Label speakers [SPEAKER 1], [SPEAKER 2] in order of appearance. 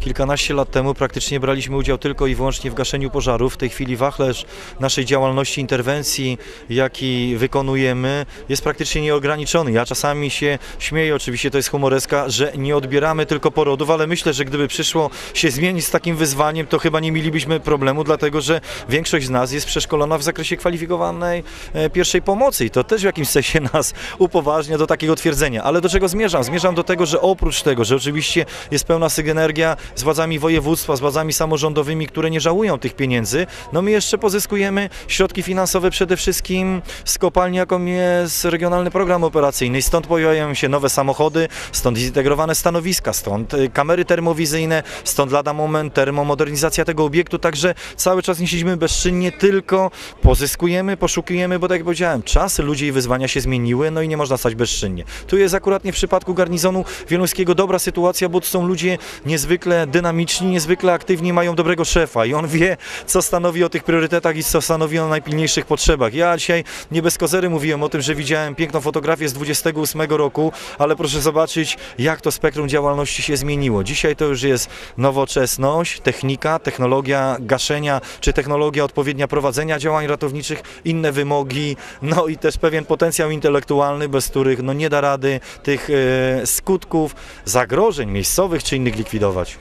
[SPEAKER 1] Kilkanaście lat temu praktycznie braliśmy udział tylko i wyłącznie w gaszeniu pożarów. W tej chwili wachlarz naszej działalności, interwencji, jaki wykonujemy, jest praktycznie nieograniczony. Ja czasami się śmieję, oczywiście to jest humoreska, że nie odbieramy tylko porodów, ale myślę, że gdyby przyszło się zmienić z takim wyzwaniem, to chyba nie mielibyśmy problemu, dlatego że większość z nas jest przeszkolona w zakresie kwalifikowanej e, pierwszej pomocy i to też w jakimś sensie nas upoważnia do takiego twierdzenia. Ale do czego zmierzam? Zmierzam do tego, że oprócz tego, że oczywiście jest pełna synergia z władzami województwa, z władzami samorządowymi, które nie żałują tych pieniędzy, no my jeszcze pozyskujemy środki finansowe przede wszystkim z kopalni, jaką jest Regionalny Program Operacyjny. Stąd pojawiają się nowe samochody, stąd zintegrowane stanowiska, stąd y, kamery termowizyjne, stąd lada moment termomodernizacja tego obiektu, także cały czas nie siedzimy bezczynnie, tylko pozyskujemy, poszukujemy, bo tak jak powiedziałem, czasy, ludzie i wyzwania się zmieniły, no i nie można stać bezczynnie. Tu jest akurat nie w przypadku garnizonu wieluńskiego dobra sytuacja, bo to są ludzie niezwykle dynamiczni, niezwykle aktywni, mają dobrego szefa i on wie, co stanowi o tych priorytetach i co stanowi o najpilniejszych potrzebach. Ja dzisiaj nie bez kozery mówiłem o tym, że widziałem piękną fotografię z 28 roku, ale proszę zobaczyć, jak to spektrum działalności się zmieniło. Dzisiaj to już jest nowoczesność, technika, technologia gaszenia, czy technologia odpowiednia prowadzenia działań ratowniczych, inne wymogi, no i też pewien potencjał intelektualny, bez których no nie da rady tych e, skutków, zagrożeń miejscowych czy innych likwidować.